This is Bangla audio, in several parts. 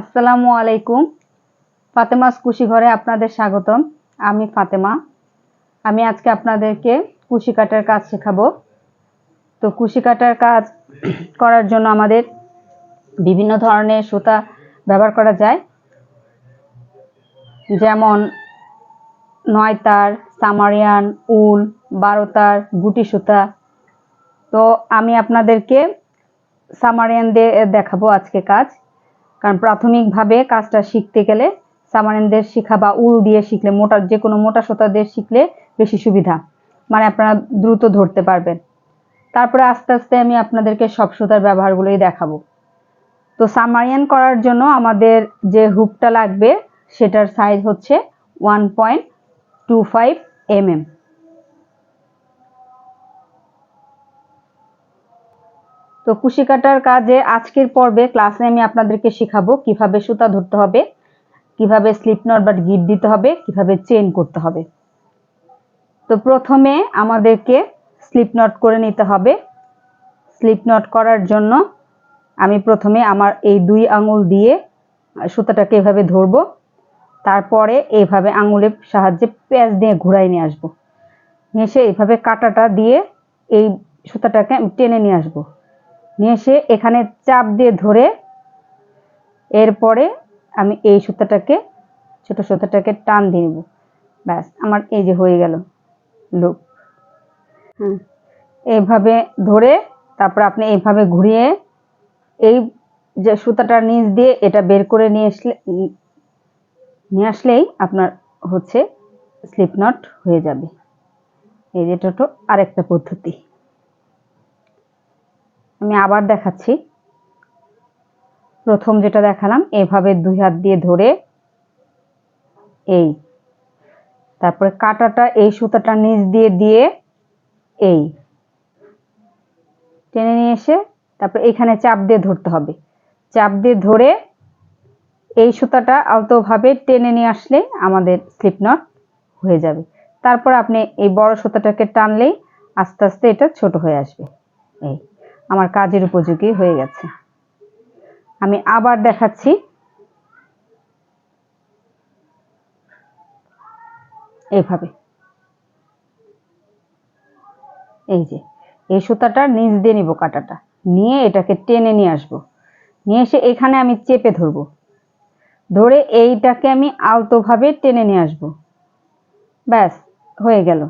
আসসালামু আলাইকুম। ফাতেমাস কুশি ঘরে আপনাদের স্বাগতম। আমি ফাতেমা। আমি আজকে আপনাদেরকে কুশি কাটার কাজ শেখাবো। তো কুশি কাটার কাজ করার জন্য আমাদের বিভিন্ন ধরনের সুতা ব্যবহার করা যায়। যেমন নয় তার সামারিয়ান, উল বারো তার গুটি সুতা। তো আমি আপনাদেরকে সামারিয়ান দিয়ে দেখাবো আজকে কাজ। কারণ প্রাথমিকভাবে কাজটা শিখতে গেলে সামারিয়ানদের শেখা বা উল দিয়ে শিখলে মোটা, যে কোনো মোটা সুতা দিয়ে শিখলে বেশি সুবিধা। মানে আপনারা দ্রুত ধরতে পারবেন। তারপরে আস্তে আস্তে আমি আপনাদেরকে সব সুতার ব্যবহারগুলোই দেখাবো। তো সামারিয়ান করার জন্য আমাদের যে হুকটা লাগবে, সেটার সাইজ হচ্ছে one point two five M M তো কুশি কাটার কাজে আজকের পর্বে ক্লাসে আমি আপনাদেরকে শেখাবো কীভাবে সুতা ধরতে হবে, কীভাবে স্লিপ নট বা গিট দিতে হবে, কীভাবে চেন করতে হবে। তো প্রথমে আমাদেরকে স্লিপ নট করে নিতে হবে। স্লিপ নট করার জন্য আমি প্রথমে আমার এই দুই আঙুল দিয়ে সুতাটাকে এভাবে ধরবো, তারপরে এইভাবে আঙুলের সাহায্যে প্যাঁচ দিয়ে ঘুরাই নিয়ে আসব। এসে এইভাবে কাটাটা দিয়ে এই সুতাটাকে টেনে নিয়ে আসব। নিয়ে এসে এখানে চাপ দিয়ে ধরে এরপরে আমি এই সুতাটাকে ছোট সুতাটাকে টান দিয়ে নেব। ব্যাস আমার এই যে হয়ে গেল লুক হ্যাঁ এইভাবে ধরে তারপর আপনি এইভাবে ঘুরিয়ে এই যে সুতাটার নিচ দিয়ে এটা বের করে নিয়ে আসলে নিয়ে আসলেই আপনার হচ্ছে স্লিপ নট হয়ে যাবে। এই যেটা তো আরেকটা পদ্ধতি। আমি আবার দেখাচ্ছি। প্রথম যেটা দেখালাম, এভাবে দুই হাত দিয়ে ধরে এই। তারপরে কাটাটা এই সুতাটা নিচ দিয়ে দিয়ে এই। টেনে নিয়ে এসে তারপরে এখানে চাপ দিয়ে ধরতে হবে। চাপ দিয়ে ধরে এই সুতাটা আলতোভাবে টেনে নিয়ে আসলে আমাদের স্লিপ নট হয়ে যাবে। তারপর আপনি এই বড় সুতাটাকে টানলেই আস্তে আস্তে এটা ছোট হয়ে আসবে। এই। আমার কাজের উপযোগী হয়ে গেছে। আমি আবার দেখাচ্ছি। এইভাবে। এই যে, এই সুতাটা নিচ দিয়ে নিব কাটাটা। নিয়ে এটাকে টেনে নিয়ে আসব। নিয়ে এসে এখানে আমি চেপে ধরবো। ধরে এইটাকে আমি আলতোভাবে টেনে নিয়ে আসব। ব্যাস, হয়ে গেল।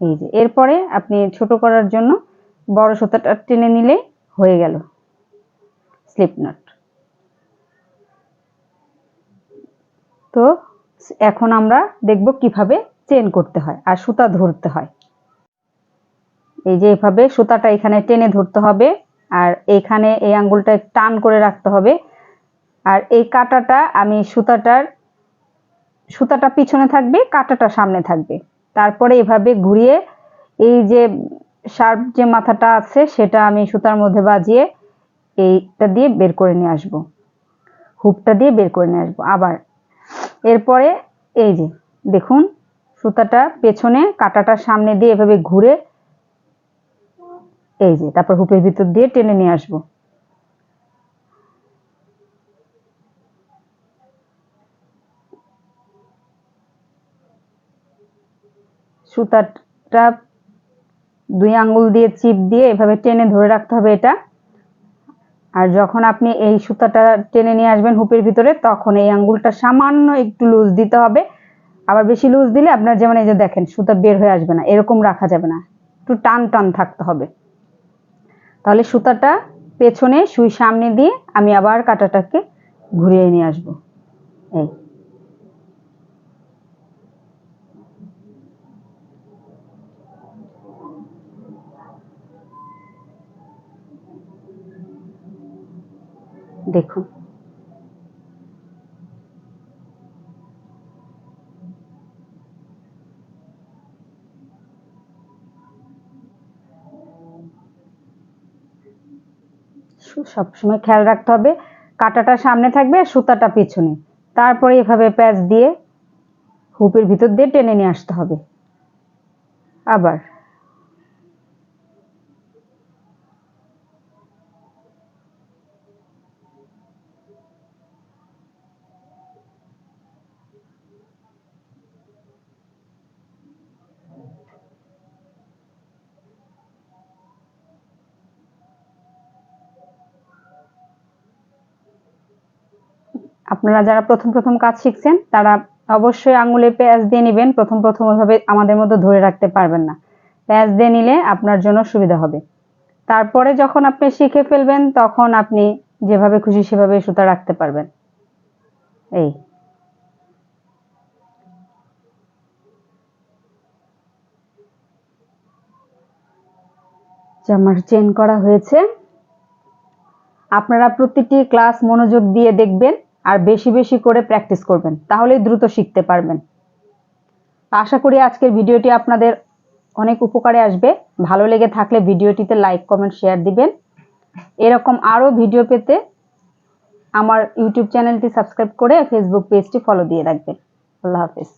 এই যে, এরপরে আপনি ছোট করার জন্য বড় সুতাটা টেনে নিলে হয়ে গেল। Slip knot. তো এখন আমরা দেখব কীভাবে চেন করতে হয় আর সুতা ধরতে হয়। এই যে এভাবে সুতাটা এখানে টেনে ধরতে হবে আর এখানে এই আঙ্গুলটা টান করে রাখতে হবে। আর এই কাটাটা আমি সুতাটার, সুতাটা পিছনে থাকবে, কাটাটা সামনে থাকবে। তারপরে এভাবে ঘুরিয়ে এই যে শার্প যে মাথাটা আছে, সেটা আমি সুতার মধ্যে বাজিয়ে এইটা দিয়ে বের করে নিয়ে আসব। হুকটা দিয়ে বের করে নিয়ে আসব আবার। এরপরে এই যে, দেখুন, সুতাটা পেছনে, কাটাটা সামনে দিয়ে এভাবে ঘুরে এই যে, তারপর হুপের ভিতর দিয়ে টেনে নিয়ে আসব। সুতাটা দুই আঙ্গুল দিয়ে চিপ দিয়ে এভাবে টেনে ধরে রাখতে হবে এটা। আর যখন আপনি এই সুতাটা টেনে নিয়ে আসবেন হুপের ভিতরে, তখন এই আঙ্গুলটা সামান্য একটু লুজ দিতে হবে। আবার বেশি লুজ দিলে আপনার যেমন এই যে দেখেন, সুতা বের হয়ে আসবে না, এরকম রাখা যাবে না। একটু টান টান থাকতে হবে। তাহলে সুতাটা পেছনে, সুই সামনে দিয়ে আমি আবার কাটাটাকে ঘুরিয়ে নিয়ে আসব। এই। দেখুন। সবসময় খেয়াল রাখতে হবে, কাটাটা সামনে থাকবে আর সুতাটা পিছনে। তারপরে এভাবে প্যাচ দিয়ে হুপের ভিতর দিয়ে টেনে নিয়ে আসতে হবে। আবার আপনারা যারা প্রথম প্রথম কাজ শিখছেন, তারা অবশ্যই আঙুলে পেঁয়াজ দিয়ে নেবেন। প্রথম প্রথম ওইভাবে আমাদের মতো ধরে রাখতে পারবেন না। পেঁয়াজ দিয়ে নিলে আপনার জন্য সুবিধা হবে। তারপরে যখন আপনি শিখে ফেলবেন, তখন আপনি যেভাবে খুশি সেভাবে সুতা রাখতে পারবেন। এই। আমার চেন করা হয়েছে। আপনারা প্রতিটি ক্লাস মনোযোগ দিয়ে দেখবেন। আর বেশি বেশি করে প্র্যাকটিস করবেন, তাহলেই দ্রুত শিখতে পারবেন। আশা করি আজকের ভিডিওটি আপনাদের অনেক উপকারে আসবে। ভালো লেগে থাকলে ভিডিওটিতে লাইক কমেন্ট শেয়ার দিবেন। এরকম আরও ভিডিও পেতে আমার ইউটিউব চ্যানেলটি সাবস্ক্রাইব করে ফেসবুক পেজটি ফলো দিয়ে রাখবেন। আল্লাহ হাফেজ।